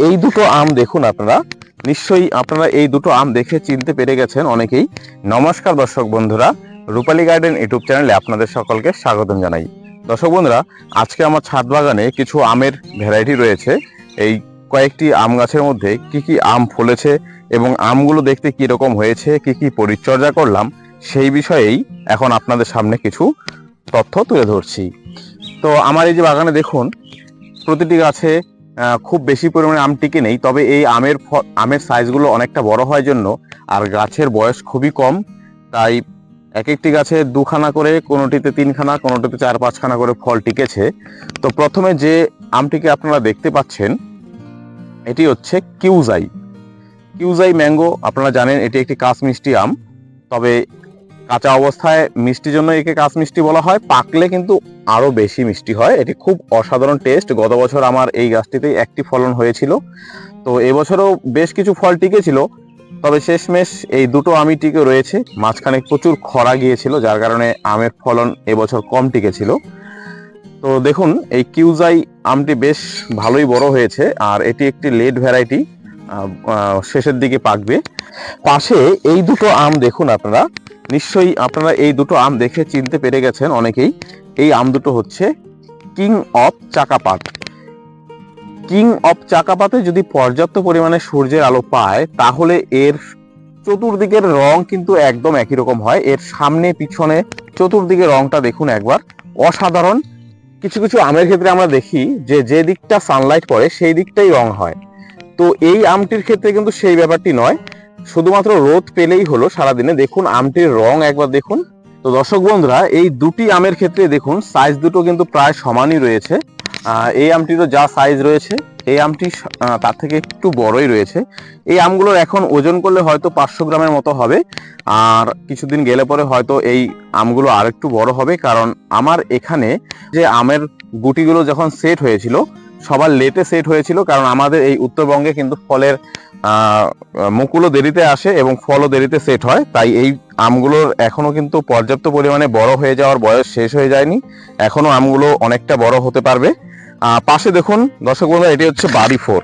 এই দুটো আম দেখুন আপনারা। নিশ্চয়ই আপনারা এই দুটো আম দেখে চিনতে পেরে গেছেন অনেকেই। নমস্কার দর্শক বন্ধুরা, রূপালী গার্ডেন ইউটিউব চ্যানেলে আপনাদের সকলকে স্বাগতম জানাই। দর্শক বন্ধুরা, আজকে আমার ছাদ বাগানে কিছু আমের ভ্যারাইটি রয়েছে। এই কয়েকটি আম গাছের মধ্যে কি কি আম ফলেছে এবং আমগুলো দেখতে কি রকম হয়েছে, কি কি পরিচর্যা করলাম, সেই বিষয়েই এখন আপনাদের সামনে কিছু তথ্য তুলে ধরছি। তো আমার এই যে বাগানে দেখুন, প্রতিটি গাছে খুব বেশি পরিমাণে আম টিকে নেই, তবে এই আমের আমের সাইজগুলো অনেকটা বড় হয় জন্য আর গাছের বয়স খুবই কম, তাই এক একটি গাছে দুখানা করে, কোনোটিতে তিনখানা, কোনোটিতে চার পাঁচখানা করে ফল টিকেছে। তো প্রথমে যে আমটিকে আপনারা দেখতে পাচ্ছেন, এটি হচ্ছে কিউজাই। কিউজাই ম্যাঙ্গো, আপনারা জানেন এটি একটি কাশ মিষ্টি আম, তবে কাঁচা অবস্থায় মিষ্টির জন্য একে কাশ মিষ্টি বলা হয়। পাকলে কিন্তু আরও বেশি মিষ্টি হয়। এটি খুব অসাধারণ টেস্ট গত বছর আমার এই গাছটিতেই একটি ফলন হয়েছিল। তো এবছরও বেশ কিছু ফল টিকেছিল। তবে শেষমেশ এই দুটো আমি টিকে রয়েছে। মাঝখানে প্রচুর খরা গিয়েছিল, যার কারণে আমের ফলন এবছর কম টিকেছিল। তো দেখুন, এই কিউজাই আমটি বেশ ভালোই বড় হয়েছে, আর এটি একটি লেট ভ্যারাইটি শেষের দিকে পাকবে। পাশে এই দুটো আম দেখুন আপনারা। নিশ্চয়ই আপনারা এই দুটো আম দেখে চিনতে পেরে গেছেন অনেকেই। এই আম দুটো হচ্ছে king of Chakapat. King of চাকাপাতে যদি পর্যাপ্ত পরিমাণে সূর্যের আলো পায়, তাহলে এর চতুর্দিকের রং কিন্তু একদম একই রকম হয়। এর সামনে, পিছনে চতুর্দিকে রংটা দেখুন একবার। অসাধারণ। কিছু কিছু আমের ক্ষেত্রে আমরা দেখি যে যে দিকটা সানলাইট পড়ে, সেই দিকটাই রং হয়। তো এই আমটির ক্ষেত্রে কিন্তু সেই ব্যাপারটি নয়। শুধুমাত্র রোদ পেলেই হলো সারাদিনে। দেখুন, আমটির রং একবার দেখুন। তো দর্শক বন্ধুরা, এই দুটি আমের ক্ষেত্রে দেখুন সাইজ দুটো কিন্তু প্রায় সমানই রয়েছে। এই আমটিরও যা সাইজ রয়েছে, এই আমটি তার থেকে একটু বড়ই রয়েছে। এই আমগুলোর এখন ওজন করলে হয়তো পাঁচশো গ্রামের মতো হবে। আর কিছুদিন গেলে পরে হয়তো এই আমগুলো আরেকটু বড় হবে। কারণ আমার এখানে যে আমের গুটিগুলো যখন সেট হয়েছিল সবার লেটে সেট হয়েছিল, কারণ আমাদের এই উত্তরবঙ্গে কিন্তু ফলের মুকুলও দেরিতে আসে এবং ফলও দেরিতে সেট হয়, তাই এই আমগুলোর এখনও কিন্তু পর্যাপ্ত পরিমাণে বড় হয়ে যাওয়ার বয়স শেষ হয়ে যায়নি, এখনও আমগুলো অনেকটা বড় হতে পারবে। পাশে দেখুন, দর্শক বন্ধুরা, এটি হচ্ছে বাড়ি ফোর।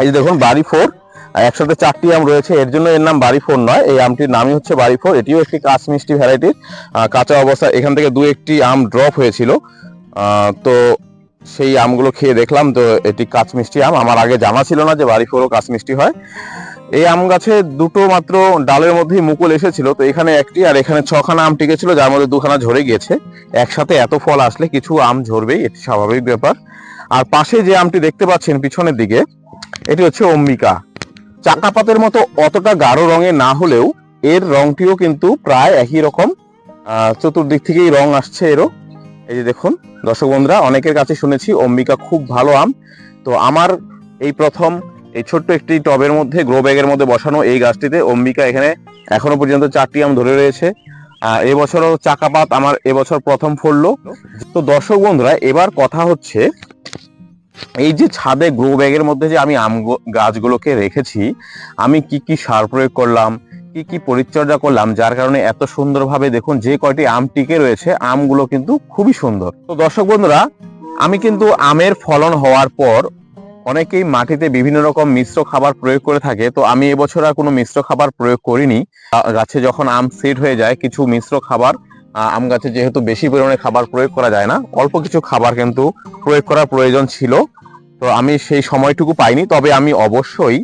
এই যে দেখুন, বাড়ি ফোর, একসাথে চারটি আম রয়েছে, এর জন্য এর নাম বাড়ি ফোর নয়, এই আমটির নামই হচ্ছে বাড়ি ফোর, এটিও একটি কাঁচ মিষ্টি ভ্যারাইটির কাঁচা অবস্থা এখান থেকে দু একটি আম ড্রপ হয়েছিল। তো সেই আমগুলো খেয়ে দেখলাম তো এটি কাঁচ মিষ্টি আম। আমার আগে জানা ছিল না যে বাড়ি ফোরও কাঁচ মিষ্টি হয়। এই আম গাছে দুটো মাত্র ডালের মধ্যেই মুকুল এসেছিল। তো এখানে একটি আর এখানে ছখানা আম টিকেছিল, যার মধ্যে দুখানা ঝরে গিয়েছে। একসাথে এত ফল আসলে কিছু আম ঝরবেই, এটি স্বাভাবিক ব্যাপার। আর পাশে যে আমটি দেখতে পাচ্ছেন পিছনের দিকে, এটি হচ্ছে অম্বিকা। চাকাপাতের মতো অতটা গাঢ় রঙে না হলেও এর রংটিও কিন্তু প্রায় একই রকম। চতুর্দিক থেকেই রং আসছে এরও। এই যে দেখুন, দর্শক বন্ধুরা, অনেকের কাছে শুনেছি অম্বিকা খুব ভালো আম। তো আমার এই প্রথম এই ছোট্ট একটি টবের মধ্যে গ্রো ব্যাগের মধ্যে বসানো এই গাছটিতে অম্বিকা এখানে এখনও পর্যন্ত চারটি আম ধরে রয়েছে। এবছরও চাকাপাত আমার এবছর প্রথম ফললো। তো দর্শক বন্ধুরা, এবার কথা হচ্ছে, এই যে ছাদে গ্রো ব্যাগের মধ্যে যে আমি আম গাছগুলোকে রেখেছি, আমি কি কি সার প্রয়োগ করলাম? কি কি পরিচর্যা করলাম যার কারণে এত সুন্দরভাবে দেখুন যে কয়টি আম টিকে রয়েছে আমগুলো কিন্তু খুবই সুন্দর। তো দর্শক বন্ধুরা আমি কিন্তু আমের ফলন হওয়ার পর অনেকেই মাটিতে বিভিন্ন রকম মিশ্র খাবার প্রয়োগ করে থাকে তো আমি এবছর আর কোনো মিশ্র খাবার প্রয়োগ করিনি। গাছে যখন আম সেট হয়ে যায় কিছু মিশ্র খাবার আম গাছে যেহেতু বেশি পরিমাণে খাবার প্রয়োগ করা যায় না অল্প কিছু খাবার কিন্তু প্রয়োগ করার প্রয়োজন ছিল। তো আমি সেই সময়টুকু পাইনি তবে আমি অবশ্যই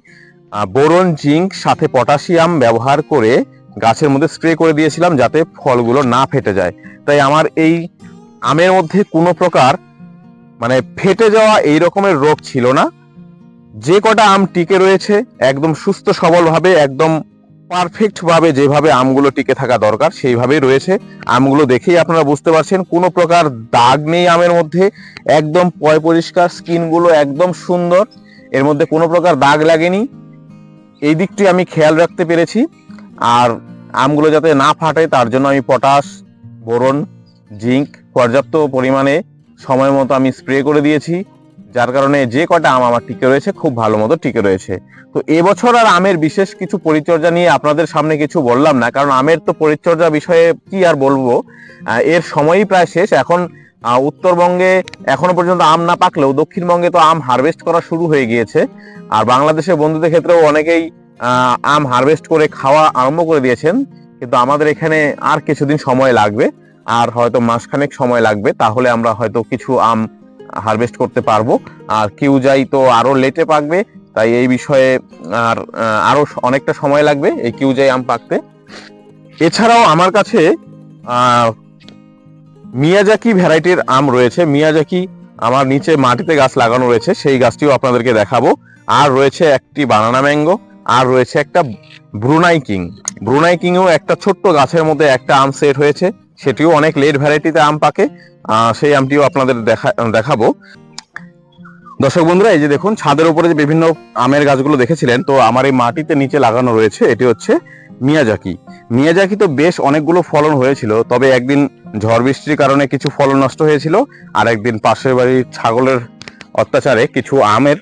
বোরন, জিঙ্ক, সাথে পটাশিয়াম ব্যবহার করে গাছের মধ্যে স্প্রে করে দিয়েছিলাম যাতে ফলগুলো না ফেটে যায়। তাই আমার এই আমের মধ্যে কোনো প্রকার মানে ফেটে যাওয়া এই রকমের রোগ ছিল না। যে কটা আম টিকে রয়েছে, একদম সুস্থ সবলভাবে, একদম পারফেক্ট ভাবে যেভাবে আমগুলো টিকে থাকা দরকার, সেইভাবেই রয়েছে। আমগুলো দেখেই আপনারা বুঝতে পারছেন, কোনো প্রকার দাগ নেই আমের মধ্যে। একদম পয় পরিষ্কার, স্কিনগুলো একদম সুন্দর। এর মধ্যে কোনো প্রকার দাগ লাগেনি। এই দিকটি আমি খেয়াল রাখতে পেরেছি। আর আমগুলো যাতে না ফাটে, তার জন্য আমি পটাশ, বোরন, জিঙ্ক পর্যাপ্ত পরিমাণে সময় মতো আমি স্প্রে করে দিয়েছি, যার কারণে যে কটা আম আমার টিকে রয়েছে, খুব ভালো মতো টিকে রয়েছে। তো এবছর আর আমের বিশেষ কিছু পরিচর্যা নিয়ে আপনাদের সামনে কিছু বললাম না, কারণ আমের তো পরিচর্যা বিষয়ে কি আর বলব এর সময়ই প্রায় শেষ। এখন উত্তরবঙ্গে এখনও পর্যন্ত আম না পাকলেও দক্ষিণবঙ্গে তো আম হারভেস্ট করা শুরু হয়ে গিয়েছে। আর বাংলাদেশের বন্ধুদের ক্ষেত্রেও অনেকেই আম হারভেস্ট করে খাওয়া আরম্ভ করে দিয়েছেন। কিন্তু আমাদের এখানে আর কিছুদিন সময় লাগবে। আর হয়তো মাসখানেক সময় লাগবে তাহলে আমরা হয়তো কিছু আম হারভেস্ট করতে পারব। আর কিউ যাই তো আরও লেটে পাকবে তাই এই বিষয়ে আর আহ, আরও অনেকটা সময় লাগবে এই কিউ যাই আম পাকতে। এছাড়াও আমার কাছে মিয়াজাকি ভ্যারাইটির আম রয়েছে। মিয়াজাকি আমার নিচে মাটিতে গাছ লাগানো রয়েছে। সেই গাছটিও আপনাদেরকে দেখাবো। আর রয়েছে একটি বানানা ম্যাঙ্গো, আর রয়েছে একটা ব্রুনাই কিং। ব্রুনাই কিংও একটা ছোট্ট গাছের মধ্যে একটা আম সেট হয়েছে। সেটিও অনেক লেট ভ্যারাইটিতে আম পাকে। সেই আমটিও আপনাদের দেখা, দেখাবো। দর্শক বন্ধুরা, এই যে দেখুন, ছাদের উপরে যে বিভিন্ন আমের গাছগুলো দেখেছিলেন, তো আমার এই মাটিতে নিচে লাগানো রয়েছে। এটি হচ্ছে মিয়াজাকি। মিয়াজাকি তো বেশ অনেকগুলো ফলন হয়েছিল, তবে একদিন ঝড় বৃষ্টির কারণে কিছু ফলন নষ্ট হয়েছিল, আর একদিন পাশের বাড়ির ছাগলের অত্যাচারে কিছু আমের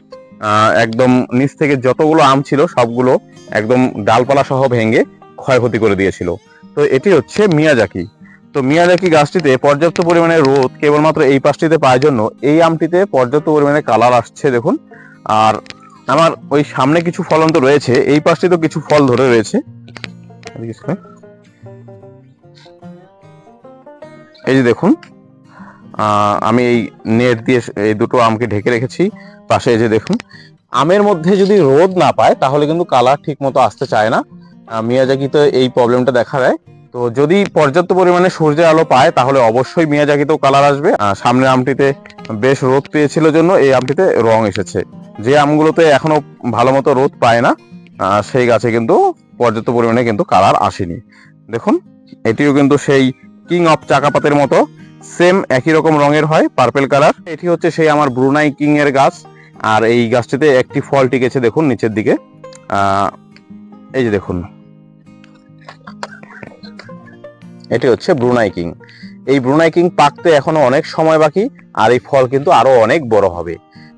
একদম নিচ থেকে যতগুলো আম ছিল সবগুলো একদম ডালপালা সহ ভেঙে ক্ষয়ক্ষতি করে দিয়েছিল। তো এটি হচ্ছে মিয়াজাকি। তো মিয়াজাকি গাছটিতে পর্যাপ্ত পরিমাণে রোদ কেবলমাত্র এই পাশটিতে পাওয়ার জন্য এই আমটিতে পর্যাপ্ত পরিমাণে কালার আসছে, দেখুন। আর আমার ওই সামনে কিছু ফলন তো রয়েছে, এই পাশটিতেও কিছু ফল ধরে রয়েছে। এই যে দেখুন আমি এই নেট দিয়ে এই দুটো আমকে ঢেকে রেখেছি, পাশে এই যে দেখুন। আমের মধ্যে যদি রোদ না পায়, তাহলে কিন্তু কালার ঠিক মতো আসতে চায় না। মিয়াজাকিতে এই প্রবলেমটা দেখা দেয়। তো যদি পর্যাপ্ত পরিমাণে সূর্যের আলো পায়, তাহলে অবশ্যই মিয়াজাকিতেও কালার আসবে। সামনের আমটিতে বেশ রোদ পেয়েছিল জন্য এই আমটিতে রং এসেছে। যে আমগুলোতে এখনও ভালো মতো রোদ পায় না সেই গাছে কিন্তু পর্যাপ্ত পরিমাণে কিন্তু কালার আসেনি। দেখুন, এটিও কিন্তু সেই কিং অফ চাকাপাতের মতো সেম একই রকম রঙের হয় পার্পেল কালার এটি হচ্ছে সেই আমার ব্রুনাই কিং এর গাছ, আর এই গাছটিতে একটি ফল টিকেছে, দেখুন, নিচের দিকে। এই যে দেখুন। এটি হচ্ছে ব্রুনাই কিং এই ব্রুনাই কিং পাকতে এখনও অনেক সময় বাকি, আর এই ফল কিন্তু আরও অনেক বড় হবে।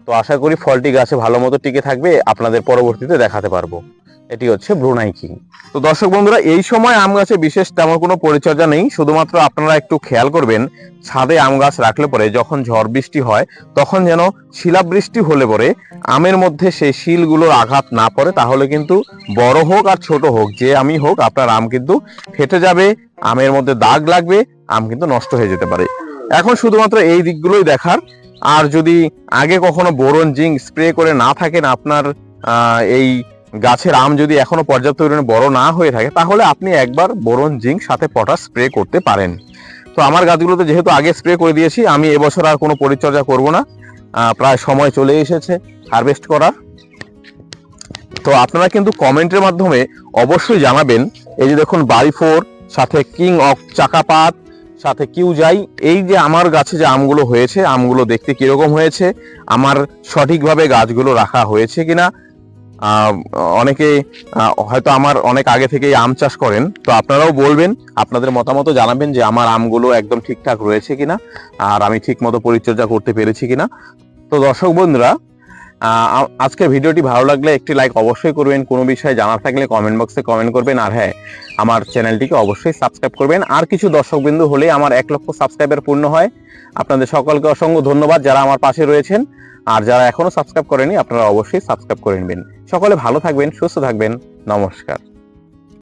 তো আশা করি ফলটি গাছে ভালো মতো টিকে থাকবে, আপনাদের পরবর্তীতে দেখাতে পারব। এটি হচ্ছে ব্রুনাই কিং। তো দর্শক বন্ধুরা, এই সময় আম গাছে বিশেষ তেমন কোনো পরিচর্যা নেই, শুধুমাত্র আপনারা একটু খেয়াল করবেন, ছাদে আম গাছ রাখলে পরে যখন ঝড় বৃষ্টি হয়, তখন যেন শিলাবৃষ্টি হলে পরে আমের মধ্যে সেই শিলগুলোর আঘাত না পড়ে, তাহলে কিন্তু বড় হোক আর ছোট হোক, যে আমি হোক, আপনার আম কিন্তু ফেটে যাবে, আমের মধ্যে দাগ লাগবে, আম কিন্তু নষ্ট হয়ে যেতে পারে। এখন শুধুমাত্র এই দিকগুলোই দেখার আর যদি আগে কখনো বোরন, জিঙ্ক স্প্রে করে না থাকেন, আপনার এই গাছের আম যদি এখনও পর্যাপ্ত পরিমাণে বড় না হয়ে থাকে, তাহলে আপনি একবার বোরন, জিঙ্ক সাথে পটাশ স্প্রে করতে পারেন। তো আমার গাছগুলোতে যেহেতু আগে স্প্রে করে দিয়েছি, আমি এবছর আর কোনো পরিচর্যা করব না। প্রায় সময় চলে এসেছে হারভেস্ট করার। তো আপনারা কিন্তু কমেন্টের মাধ্যমে অবশ্যই জানাবেন। এই যে দেখুন, বাড়ি ফোর, সাথে কিং অফ চাকাপাত সাথে কিউ যাই। এই যে আমার গাছে যে আমগুলো হয়েছে, আমগুলো দেখতে কীরকম হয়েছে, আমার সঠিকভাবে গাছগুলো রাখা হয়েছে কিনা অনেকে হয়তো আমার অনেক আগে থেকেই আম চাষ করেন। তো আপনারাও বলবেন, আপনাদের মতামত জানাবেন যে আমার আমগুলো একদম ঠিকঠাক রয়েছে কিনা, আর আমি ঠিক মতো পরিচর্যা করতে পেরেছি কিনা। তো দর্শক বন্ধুরা আজকের ভিডিওটি ভালো লাগলে একটি লাইক অবশ্যই করবেন। কোনো বিষয়ে জানার থাকলে কমেন্ট বক্সে কমেন্ট করবেন। আর হ্যাঁ আমার চ্যানেলটিকে অবশ্যই সাবস্ক্রাইব করবেন। আর কিছু দর্শকবিন্দু হলে আমার এক লক্ষ সাবস্ক্রাইবার পূর্ণ হয়। আপনাদের সকলকে অসংখ্য ধন্যবাদ যারা আমার পাশে রয়েছেন। আর যারা এখনও সাবস্ক্রাইব করেনি, আপনারা অবশ্যই সাবস্ক্রাইব করে নেবেন। সকলে ভালো থাকবেন, সুস্থ থাকবেন। নমস্কার।